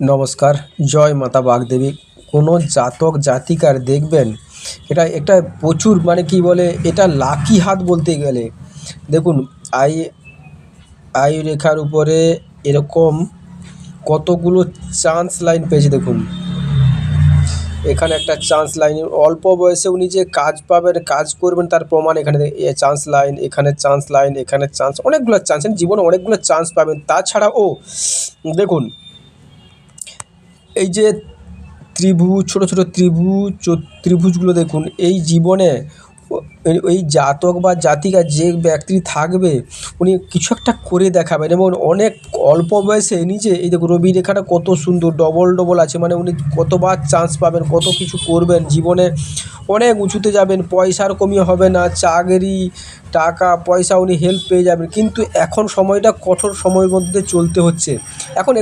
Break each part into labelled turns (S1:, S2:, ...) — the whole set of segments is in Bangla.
S1: নমস্কার, জয় মাতা বাগদেবী। কোনো জাতক, জাতিকার দেখবেন, এটা একটা প্রচুর মানে কি বলে, এটা লাকি হাত বলতে গেলে। দেখুন আয় আয়ু রেখার উপরে এরকম কতগুলো চান্স লাইন পেয়েছে, দেখুন। এখানে একটা চান্স লাইন অল্প বয়সে উনি যে কাজ পাবেন, কাজ করবেন, তার প্রমাণ এখানে চান্স লাইন এখানে চান্স লাইন এখানে চান্স অনেকগুলো চান্স জীবনে অনেকগুলো চান্স পাবেন। তাছাড়াও, দেখুন এই যে ত্রিভুজ ছোট ছোট ত্রিভুজ ত্রিভুজগুলো দেখুন এই জীবনে ওই জাতক বা জাতিকা যে ব্যক্তি থাকবে, উনি কিছু একটা করে দেখাবেন এবং অনেক অল্প বয়সে নিজে, এই দেখুন রবি রেখাটা কত সুন্দর ডবল ডবল আছে মানে উনি কতবার চান্স পাবেন, কত কিছু করবেন, জীবনে অনেক উঁচুতে যাবেন পয়সার কমি হবে না, চাকরি, টাকা, পয়সা উনি হেল্প পেয়ে যাবেন, কিন্তু এখন সময়টা কঠোর সময়ের মধ্যে চলতে হচ্ছে। এখন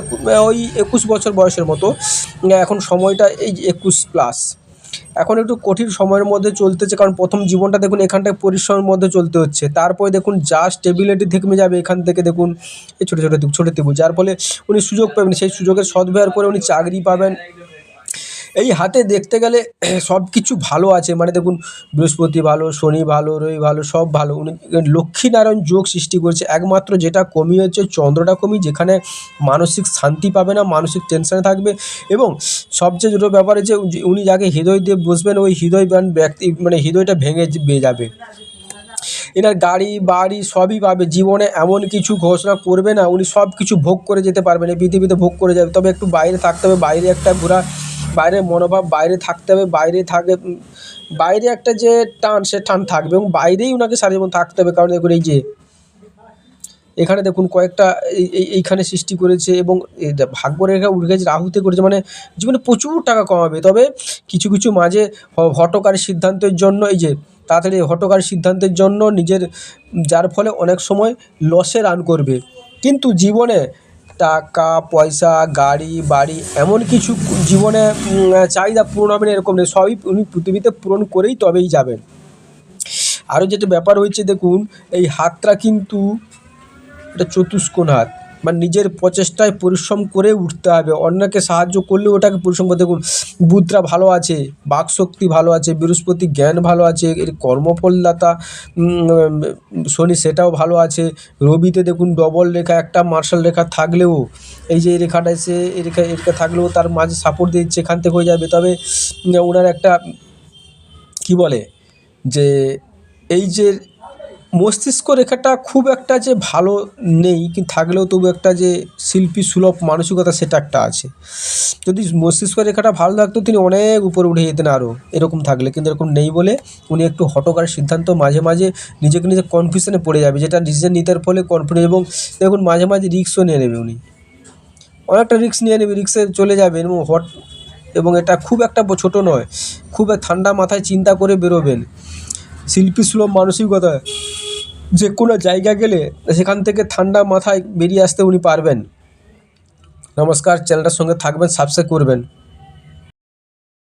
S1: ওই একুশ বছর বয়সের মতো, এখন সময়টা এই একুশ প্লাস এখন একটু কঠিন সময়ের মধ্যে চলতেছে, কারণ প্রথম জীবনটা দেখুন এখানটায় পরিশ্রমের মধ্যে চলতে হচ্ছে। তারপরে দেখুন যা স্টেবিলিটি থেমে যাবে, এখান থেকে দেখুন এই ছোটো ছোটো ছোটো ত্রিভুজ। যার ফলে উনি সুযোগ পাবেন। সেই সুযোগের সদ্ব্যবহার করে উনি চাকরি পাবেন। এই হাতে দেখতে গেলে সব কিছু ভালো আছে। মানে দেখুন, বৃহস্পতি ভালো, শনি ভালো, রবি ভালো, সব ভালো। উনি লক্ষ্মীনারায়ণ যোগ সৃষ্টি করেছে। একমাত্র যেটা কমি হচ্ছে, চন্দ্রটা কমি যেখানে মানসিক শান্তি পাবে না, মানসিক টেনশনে থাকবে। এবং সবচেয়ে ছোটো ব্যাপার হচ্ছে, উনি যাকে হৃদয় দিয়ে বসবেন, ওই হৃদয়বান ব্যক্তি মানে হৃদয়টা ভেঙে যাবে। এনার গাড়ি, বাড়ি সবই পাবে। জীবনে এমন কিছু ঘোষণা করবে না, উনি সব কিছু ভোগ করে যেতে পারবেন। এই পৃথিবীতে ভোগ করে যাবে। তবে একটু বাইরে থাকতে হবে। বাইরে একটা ঘোরা বাইরে মনোভাব বাইরে থাকতে হবে, বাইরে থাকে বাইরে একটা যে টান, সে টান থাকবে এবং বাইরেই ওনাকে সারা জীবন থাকতে হবে। কারণ দেখুন এই যে, এখানে দেখুন কয়েকটা এই, এই- এইখানে সৃষ্টি করেছে এবং ভাগ্যরেখা উঠে গেছে, রাহুতে করেছে মানে জীবনে প্রচুর টাকা কমাবে। তবে কিছু কিছু মাঝে হ- হঠকারী সিদ্ধান্তের জন্য এই যে, তাড়াতাড়ি হঠকারী সিদ্ধান্তের জন্য নিজের যার ফলে অনেক সময় লসে রান করবে। কিন্তু জীবনে টাকা, পয়সা, গাড়ি, বাড়ি, এমন কিছু জীবনে চাহিদা পূরণ হবে না, এরকম নেই। সবই উনি পৃথিবীতে পূরণ করেই তবেই যাবেন। আরও যেটা ব্যাপার হয়েছে, দেখুন, এই হাতটা কিন্তু, এটা চতুষ্কোণ হাত। মানে নিজের প্রচেষ্টায় পরিশ্রম করে উঠতে হবে। অন্যকে সাহায্য করলে ওটাকে পরিশ্রম করতে বুধরা ভালো আছে, বাকশক্তি ভালো আছে, বৃহস্পতি জ্ঞান ভালো আছে, এর কর্মফলদাতা শনি সেটাও ভালো আছে। রবিতে দেখুন ডবল রেখা, একটা মার্শাল রেখা থাকলেও, এই যে রেখাটা এসে, এই রেখা এই রেখা থাকলেও তার মাঝে সাপোর্ট দিচ্ছে, এখান থেকে হয়ে যাবে। তবে ওনার একটা, কি বলে, যে, এই যে মস্তিষ্ক রেখাটা খুব একটা যে ভালো নেই, কিন্তু থাকলেও তবু একটা যে শিল্পী সুলভ মানসিকতা সেটা একটা আছে। যদি মস্তিষ্ক রেখাটা ভালো থাকতো, তিনি অনেক উপরে উঠে যেতেন আরও, এরকম থাকলে। কিন্তু এরকম নেই বলে উনি একটু হটকার সিদ্ধান্ত মাঝে মাঝে নিজেকে নিজে কনফিউশনে পড়ে যাবে, যেটা ডিসিশন নিতে ফলে কনফিডেন্স এবং দেখুন মাঝে মাঝে রিক্সও নিয়ে নেবে উনি। অনেকটা রিক্স নিয়ে নেবে রিক্সে চলে যাবে এবং হট এবং এটা খুব একটা ছোট নয়, খুব ঠান্ডা মাথায় চিন্তা করে বেরোবেন। শিল্পী সুলভ মানসিকতা যে কোনো জায়গা গেলে সেখান থেকে ঠান্ডা মাথায় বেরিয়ে আসতে উনি পারবেন। নমস্কার, চ্যানেলটার সঙ্গে থাকবেন, সাবস্ক্রাইব করবেন।